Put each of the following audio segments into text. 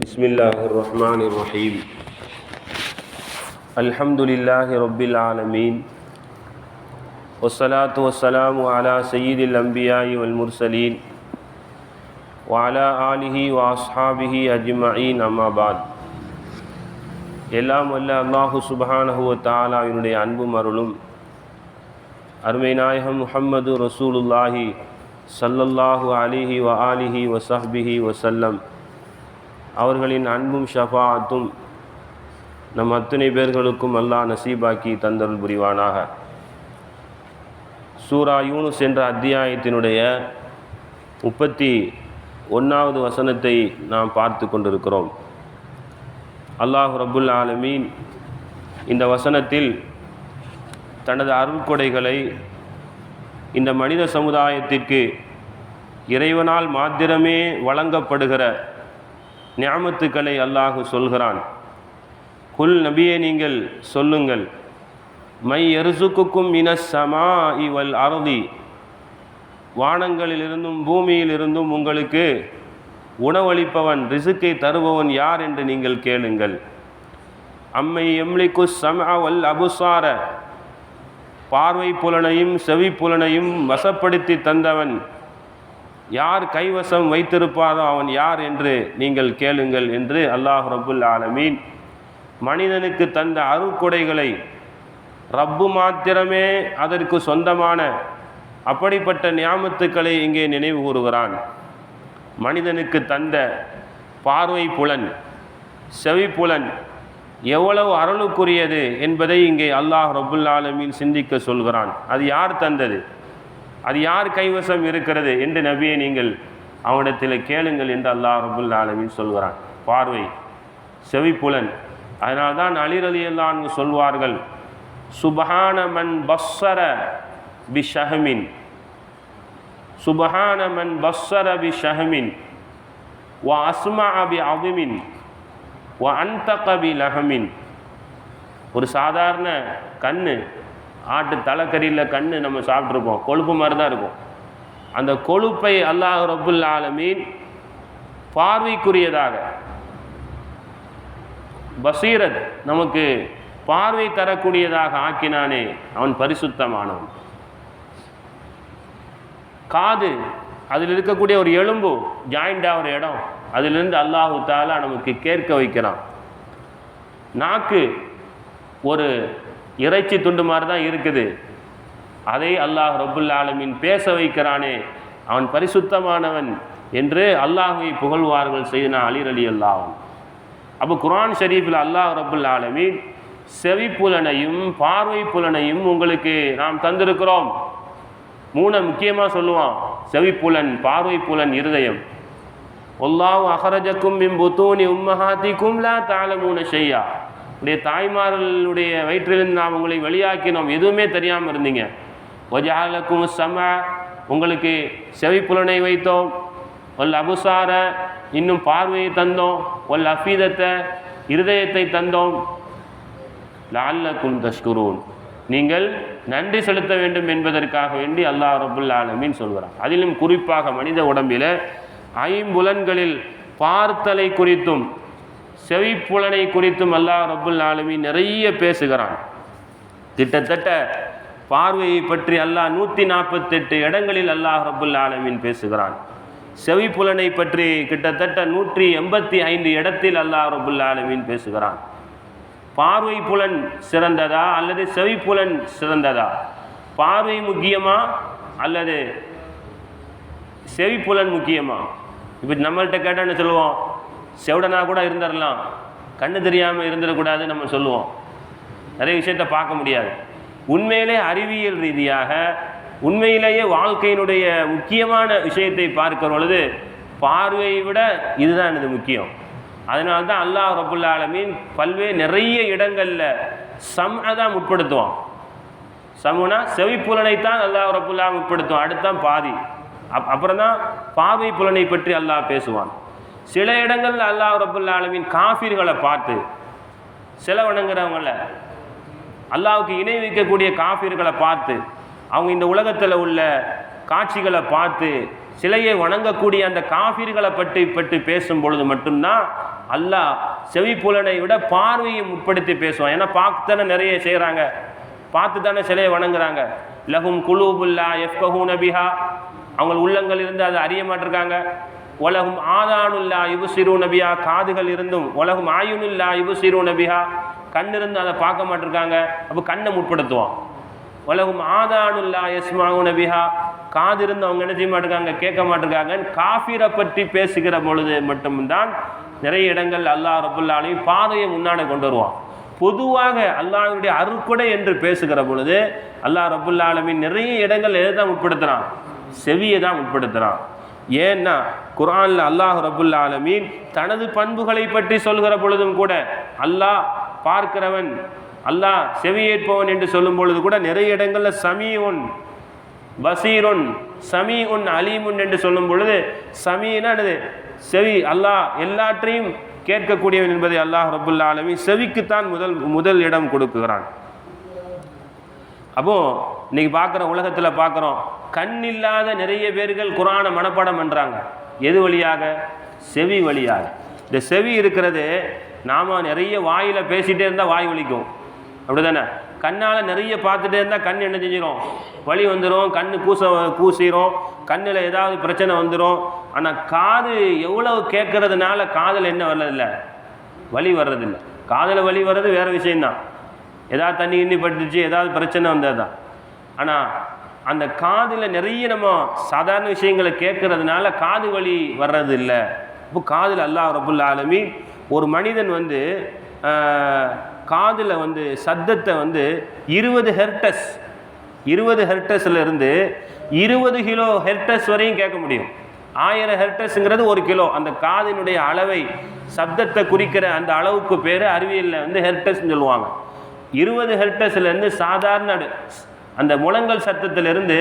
بسم الله الرحمن الرحيم الحمد لله رب العالمين والصلاة والسلام على سيد الأنبياء والمرسلين وعلى آله وأصحابه أجمعين أما بعد எல்லாம் வல்ல அல்லாஹு சுபஹானஹு வ தஆலாவினுடைய அன்பும் அருளும் அருமை நாயகம் முஹம்மது ரசூலுல்லாஹி ஸல்லல்லாஹு அலிஹி வ ஆலிஹி வ சஹ்பிஹி வசல்லம் அவர்களின் அன்பும் ஷஃபாத்தும் நம் அத்தனை பேர்களுக்கும் அல்லாஹ் நசீபாக்கி தந்தருள் புரிவானாக. சூரா யூனுஸ் என்ற அத்தியாயத்தினுடைய முப்பத்தி ஒன்றாவது வசனத்தை நாம் பார்த்து கொண்டிருக்கிறோம். அல்லாஹ் ரபுல் ஆலமீன் இந்த வசனத்தில் தனது அருள்கொடைகளை இந்த மனித சமுதாயத்திற்கு இறைவனால் மாத்திரமே வழங்கப்படுகிற ஞாமத்துக்களை அல்லாஹு சொல்கிறான். குல் நபியே நீங்கள் சொல்லுங்கள். மை எருசுக்குக்கும் இன சமா இவள் அறுதி வானங்களிலிருந்தும் பூமியிலிருந்தும் உங்களுக்கு உணவளிப்பவன் ரிசுக்கை தருபவன் யார் என்று நீங்கள் கேளுங்கள். அம்மை எம்லிக்கு சமாவல் அபுசார. பார்வை புலனையும் செவி புலனையும் வசப்படுத்தி தந்தவன் யார் கைவசம் வைத்திருப்பாரோ அவன் யார் என்று நீங்கள் கேளுங்கள் என்று அல்லாஹ் ரபுல் ஆலமீன் மனிதனுக்கு தந்த அருக்குடைகளை ரப்பு மாத்திரமே அதற்கு சொந்தமான அப்படிப்பட்ட ஞாபத்துக்களை இங்கே நினைவு கூறுகிறான். மனிதனுக்கு தந்த பார்வை புலன் செவி புலன் எவ்வளவு அருளுக்குரியது என்பதை இங்கே அல்லாஹ் ரபுல் ஆலமீன் சிந்திக்க சொல்கிறான். அது யார் தந்தது? அது யார் கைவசம் இருக்கிறது என்று நபியை நீங்கள் அவனிடத்தில் கேளுங்கள் என்று அல்லாஹ் ரபுல் ஆலமின் சொல்கிறான். பார்வை செவிப்புலன். அதனால் தான் அலிரலியல்லான் சொல்வார்கள் சுபஹான மன் பஸ்ஸர பி ஷஹமின் சுபஹான மன் பஸ்ஸர பி ஷஹமின் வ அஸ்மா பி அபிமின் வ அன்தக பி லஹமின் ஒரு சாதாரண கண்ணு ஆட்டு தலைக்கறியில் கண் நம்ம சாப்பிட்ருப்போம் கொழுப்பு மாதிரி தான் இருக்கும். அந்த கொழுப்பை அல்லாஹ் ரபுல் ஆலமீன் பார்வைக்குரியதாக பசீரத் நமக்கு பார்வை தரக்கூடியதாக ஆக்கினானே. அவன் பரிசுத்தமானவன். காது அதில் இருக்கக்கூடிய ஒரு எலும்பு ஜாயிண்டாக ஒரு இடம். அதிலிருந்து அல்லாஹு தாலா நமக்கு கேட்க வைக்கிறான். நாக்கு ஒரு இறைச்சி துண்டு மாதிரி தான் இருக்குது. அதை அல்லாஹ் ரபுல் ஆலமின் பேச வைக்கிறானே. அவன் பரிசுத்தமானவன் என்று அல்லாஹை புகழ்வார்கள் செய்தனா அலிர் அலி அல்லாஹும் அப்போ குரான் ஷரீஃபில் அல்லாஹ் ரபுல் ஆலமின் செவி புலனையும் பார்வை புலனையும் உங்களுக்கு நாம் தந்திருக்கிறோம். மூணை முக்கியமாக சொல்லுவான். செவிப்புலன் பார்வை புலன் இருதயம் ஒல்லாவும் அகரஜக்கும் பிம்புத்தூனி உம்மஹாத்திக்கும் லா தாளமூன செய்யா உடைய தாய்மார்களுடைய வயிற்றிலிருந்து நாம் உங்களை வெளியாக்கினோம். எதுவுமே தெரியாமல் இருந்தீங்க. ஒஜாலக்கும் சம உங்களுக்கு செவிப்புலனை வைத்தோம். ஒல் அபுசார இன்னும் பார்வையை தந்தோம். ஒல் அஃபீதத்தை இருதயத்தை தந்தோம். லால்லக்கும் தஷ்குரூன். நீங்கள் நன்றி செலுத்த வேண்டும் என்பதற்காக வேண்டி அல்லாஹ் ரபுல் ஆலமீன் சொல்கிறார். அதிலும் குறிப்பாக மனித உடம்பில் ஐம்புலன்களில் பார்த்தலை குறித்தும் செவிப்புலனை குறித்தும் அல்லாஹ் ரபுல் ஆலமி நிறைய பேசுகிறான். கிட்டத்தட்ட பார்வையை பற்றி அல்லாஹ் நூற்றி நாற்பத்தெட்டு இடங்களில் அல்லாஹ் ரபுல் ஆலமீன் பேசுகிறான். செவிப்புலனை பற்றி கிட்டத்தட்ட நூற்றி எண்பத்தி ஐந்து இடத்தில் அல்லாஹ் ரபுல் ஆலமீன் பேசுகிறான். பார்வை புலன் சிறந்ததா அல்லது செவிப்புலன் சிறந்ததா? பார்வை முக்கியமா அல்லது செவிப்புலன் முக்கியமா? இப்போ நம்மள்கிட்ட கேட்டால் என்ன சொல்லுவோம்? செவடனாக கூட இருந்துடலாம். கண்ணு தெரியாமல் இருந்துடக்கூடாதுன்னு நம்ம சொல்லுவோம். நிறைய விஷயத்த பார்க்க முடியாது. உண்மையிலே அறிவியல் ரீதியாக உண்மையிலேயே வாழ்க்கையினுடைய முக்கியமான விஷயத்தை பார்க்கிற பொழுது பார்வையை விட இதுதான் இது முக்கியம். அதனால தான் அல்லாஹ் ரபுல் ஆலமீன் பல்வேறு நிறைய இடங்களில் சம் தான் முற்படுத்துவான் சமுனா செவிப்புலனைத்தான் அல்லாஹ் ரபுல்லா முற்படுத்துவான் அடுத்தான் பாதி. அப் அப்புறம் தான் பார்வை புலனை பற்றி அல்லாஹ் பேசுவான். சில இடங்களில் அல்லாஹ் ரபுல்லா ஆலமின் காஃபிர்களை பார்த்து சில வணங்குறவங்கள அல்லாவுக்கு இணை வைக்கக்கூடிய காஃபிர்களை பார்த்து அவங்க இந்த உலகத்தில் உள்ள காட்சிகளை பார்த்து சிலையை வணங்கக்கூடிய அந்த காஃபிர்களை பற்றி பற்றி பேசும் பொழுது மட்டும்தான் அல்லாஹ் செவிப்புலனை விட பார்வையை முற்படுத்தி பேசுவான். ஏன்னா பார்த்து தானே நிறைய செய்கிறாங்க பார்த்து தானே சிலையை வணங்குறாங்க. லகும் குலூபுல்லா எஃப்கஹூ நபிஹா அவங்க உள்ளங்கள் இருந்து அதை அறிய மாட்டிருக்காங்க. உலகும் ஆதானுல்லா இபுசிரு நபியா காதுகள் இருந்தும் உலகும் ஆயுனுல்லா இபுசிரு நபியா கண் இருந்து அதை பார்க்க மாட்டிருக்காங்க. அப்போ கண்ணை முற்படுத்துவான். உலகும் ஆதானுல்லா எஸ்மாவு நபிஹா. காது இருந்து அவங்க என்ன செய்ய மாட்டிருக்காங்க? கேட்க மாட்டிருக்காங்க. காஃபிரை பற்றி பேசுகிற பொழுது மட்டும்தான் நிறைய இடங்கள் அல்லாஹ் ரபுல்லாலையும் பாதையை முன்னாடி கொண்டு வருவான். பொதுவாக அல்லாஹினுடைய அருட்கொடை என்று பேசுகிற பொழுது அல்லாஹ் ரபுல்லாலமின் நிறைய இடங்கள் எதை தான் உட்படுத்துகிறான் செவியை தான் உட்படுத்துகிறான் ஏன்னா குரானில் அல்லாஹ் ரபுல் ஆலமீன் தனது பண்புகளை பற்றி சொல்கிற பொழுதும் கூட அல்லாஹ் பார்க்கிறவன் அல்லாஹ் செவியேற்பவன் என்று சொல்லும் பொழுது கூட நிறைய இடங்கள்ல சமீஉன் பசீருன் சமீஉன் அலீமுன் என்று சொல்லும் பொழுது சமீனா என்னது? செவி அல்லாஹ் எல்லாற்றையும் கேட்கக்கூடியவன் என்பதை அல்லாஹ் ரபுல்லா ஆலமீன் செவிக்குத்தான் முதல் முதல் இடம் கொடுக்குகிறான் அப்போ இன்னைக்கு பார்க்குற உலகத்தில் பார்க்குறோம் கண் இல்லாத நிறைய பேர்கள் குரானை மனப்பாடம் பண்ணுறாங்க எது வழியாக? செவி வழியாக. இந்த செவி இருக்கிறது நாம் நிறைய வாயில் பேசிகிட்டே இருந்தால் வாய் வலிக்கும். அப்படி தானே கண்ணால் நிறைய பார்த்துட்டே இருந்தால் கண் என்ன செஞ்சிடும் வலி வந்துடும் கண் கூச கூசிரும் கண்ணில் ஏதாவது பிரச்சனை வந்துடும் ஆனால் காது எவ்வளவு கேட்கறதுனால காதில் என்ன வர்றதில்ல? வலி வர்றதில்ல. காதில் வலி வர்றது வேறு விஷயந்தான் ஏதாவது தண்ணி கிண்ணி பட்டுச்சு ஏதாவது பிரச்சனை வந்தால் தான் ஆனால் அந்த காதில் நிறைய நம்ம சாதாரண விஷயங்களை கேட்கறதுனால காது வலி வர்றது இல்லை இப்போ காதில் அல்லா ரபுல்லா ஆலமி ஒரு மனிதன் வந்து காதில் வந்து சத்தத்தை வந்து இருபது ஹெர்டஸ் இருபது ஹெர்டஸில் இருந்து இருபது கிலோ ஹெர்டஸ் வரையும் கேட்க முடியும். ஆயிரம் ஹெர்டஸ்ங்கிறது ஒரு கிலோ. அந்த காதினுடைய அளவை சப்தத்தை குறிக்கிற அந்த அளவுக்கு பேர் அறிவியலில் வந்து ஹெர்டஸ்ன்னு சொல்லுவாங்க. இருபது ஹெர்டஸ்லேருந்து சாதாரண அந்த முழங்கல் சத்தத்திலிருந்து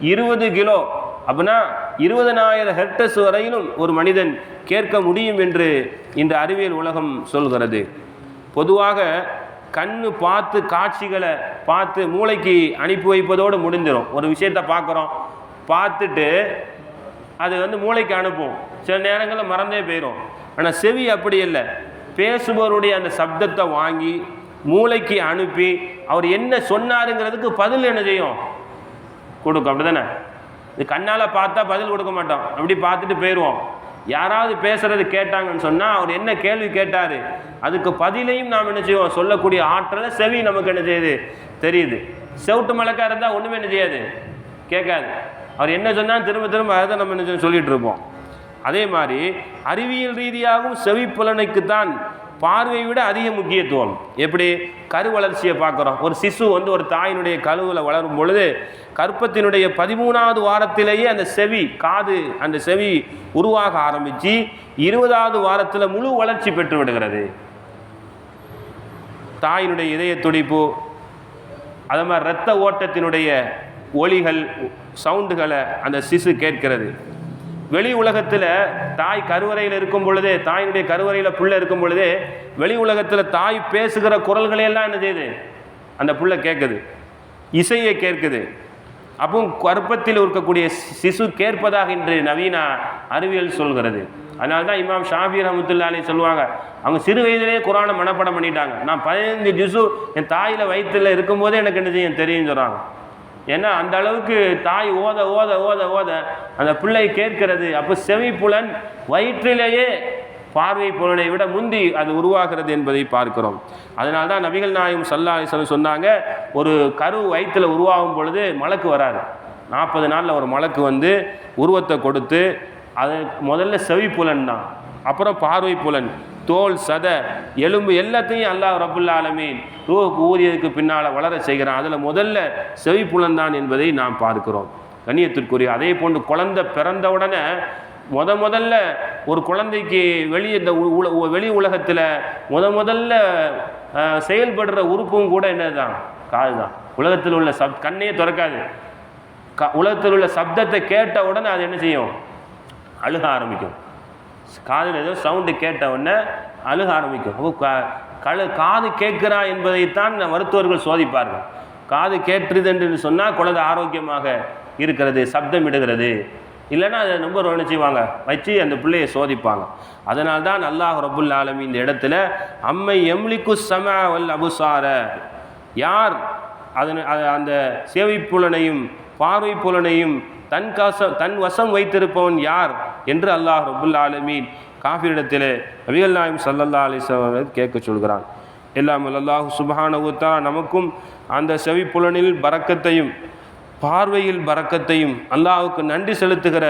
இருபது கிலோ. அப்படின்னா இருபதனாயிரம் ஹெர்டஸ் வரையிலும் ஒரு மனிதன் கேட்க முடியும் என்று இந்த அறிவியல் உலகம் சொல்கிறது. பொதுவாக கண்ணு பார்த்து காட்சிகளை பார்த்து மூளைக்கு அனுப்பி வைப்பதோடு முடிஞ்சிடும் ஒரு விஷயத்தை பார்க்குறோம் பார்த்துட்டு அது வந்து மூளைக்கு அனுப்பும். சில நேரங்களில் மறந்தே போயிடும் ஆனால் செவி அப்படி இல்லை. பேசுபவருடைய அந்த சப்தத்தை வாங்கி மூளைக்கு அனுப்பி அவர் என்ன சொன்னாருங்கிறதுக்கு பதில் என்ன செய்யும்? கொடுக்கும். அப்படி தானே இது கண்ணால் பார்த்தா பதில் கொடுக்க மாட்டோம். அப்படி பார்த்துட்டு போயிடுவோம் யாராவது பேசுறது கேட்டாங்கன்னு சொன்னால் அவர் என்ன கேள்வி கேட்டார்? அதுக்கு பதிலையும் நாம் என்ன செய்வோம்? சொல்லக்கூடிய ஆற்றலை செவி நமக்கு என்ன செய்யுது? தெரியுது. செவிட்டு மலக்கா இருந்தால் ஒன்றுமே என்ன செய்யாது? கேட்காது. அவர் என்ன சொன்னால் திரும்ப திரும்ப அதை நம்ம என்ன செய்வோம் சொல்லிட்டு இருப்போம். அதே மாதிரி அறிவியல் ரீதியாகவும் செவிப்புலனுக்கு தான் பார்வையை விட அதிக முக்கியத்துவம். எப்படி? கரு வளர்ச்சியை பார்க்குறோம். ஒரு சிசு வந்து ஒரு தாயினுடைய கழுவில் வளரும் பொழுது கற்பத்தினுடைய பதிமூணாவது வாரத்திலேயே அந்த செவி காது அந்த செவி உருவாக ஆரம்பித்து இருபதாவது வாரத்தில் முழு வளர்ச்சி பெற்று விடுகிறது. தாயினுடைய இதய துடிப்பு அதே மாதிரி இரத்த ஓட்டத்தினுடைய ஒளிகள் சவுண்டுகளை அந்த சிசு கேட்கிறது. வெளி உலகத்தில் தாய் கருவறையில் இருக்கும் பொழுதே தாயினுடைய கருவறையில் புள்ள இருக்கும் பொழுதே வெளி உலகத்தில் தாய் பேசுகிற குரல்களையெல்லாம் என்ன செய்யுது? அந்த புள்ள கேட்குது இசையை கேட்குது. அப்போ கர்ப்பத்தில் இருக்கக்கூடிய சிசு கேட்பதாக இன்று நவீன அறிவியல் சொல்கிறது. அதனால தான் இமாம் ஷாஃபி ரஹமத்துல்லாலே சொல்லுவாங்க அவங்க சிறு வயதிலேயே குரானை மனப்படம் பண்ணிட்டாங்க. நான் பதினைந்து ஜிசு என் தாயில் வயிற்றில் இருக்கும்போதே எனக்கு என்ன செய்யும் தெரியும் சொல்கிறாங்க ஏன்னா அந்த அளவுக்கு தாய் ஓத ஓத ஓத ஓத அந்த பிள்ளை கேட்கிறது. அப்போ செவிப்புலன் வயிற்றிலேயே பார்வை புலனை விட முந்தி அது உருவாகிறது என்பதை பார்க்கிறோம். அதனால தான் நபிகள் நாயும் சல்லா அலிஸ்வலம் சொன்னாங்க ஒரு கரு வயிற்றில் உருவாகும் பொழுது மலக்கு வராது. நாற்பது நாளில் ஒரு மலக்கு வந்து உருவத்தை கொடுத்து அது முதல்ல செவிப்புலன் தான் அப்புறம் பார்வை புலன் தோல் சத எலும்பு எல்லாத்தையும் அல்லாஹ் ரபுல்லா ஆலமீன் ரூஹுக்கு ஊதியதுக்கு பின்னால் வளர செய்கிறான். அதில் முதல்ல செவிப்புலந்தான் என்பதை நாம் பார்க்கிறோம். கண்ணியத்திற்குரிய அதே போன்று குழந்தை பிறந்த உடனே முத முதல்ல ஒரு குழந்தைக்கு வெளியே இந்த வெளி உலகத்தில் முத முதல்ல செயல்படுற உறுப்பும் கூட என்னதுதான்? காது தான் உலகத்தில் உள்ள சப் கண்ணையே திறக்காது. க உலகத்தில் உள்ள சப்தத்தை கேட்ட உடனே அது என்ன செய்யும்? அழுக ஆரம்பிக்கும். காதில் ஏதோ சவுண்டு கேட்ட உடனே அழுக ஆரம்பிக்கும். கழு காது கேட்கிறா என்பதைத்தான் மருத்துவர்கள் சோதிப்பார்கள். காது கேட்டுது என்று சொன்னால் குழந்தை ஆரோக்கியமாக இருக்கிறது சப்தம் இடுகிறது. இல்லைன்னா அதை நம்பர் ஒன்று வச்சு அந்த பிள்ளையை சோதிப்பாங்க. அதனால தான் அல்லாஹ் ரபுல் ஆலமி இந்த இடத்துல அம்மை எம்லிக்கு சம வல் அபுசார. யார் அதன் அந்த சேவை புலனையும் பார்வை புலனையும் தன் காசம் தன் வசம் வைத்திருப்பவன் யார்? என்று அல்லாஹ் ரபுல் ஆலமீன் காஃபிரிடத்தில் நபிகள் நாயம் சல்லல்லா அலிஸ்வர்கள் கேட்க சொல்கிறான். எல்லாம் அல்லாஹ் சுபஹானவுத்தா நமக்கும் அந்த செவிப்புலனில் பறக்கத்தையும் பார்வையில் பறக்கத்தையும் அல்லாஹுக்கு நன்றி செலுத்துகிற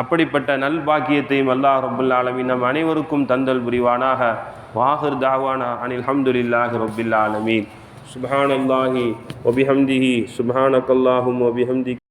அப்படிப்பட்ட நல்பாக்கியத்தையும் அல்லாஹ் ரபுல் ஆலமீன் நம் அனைவருக்கும் தந்தல் புரிவானாக. வாஹிர் தாவானா அனில் ஹம்துலில்லாஹி ரபில் ஆலமீன். சுபஹானல்லாஹி ஒபிஹம்திஹி சுபஹானக்கல்லாஹும் ஒபிஹம்தி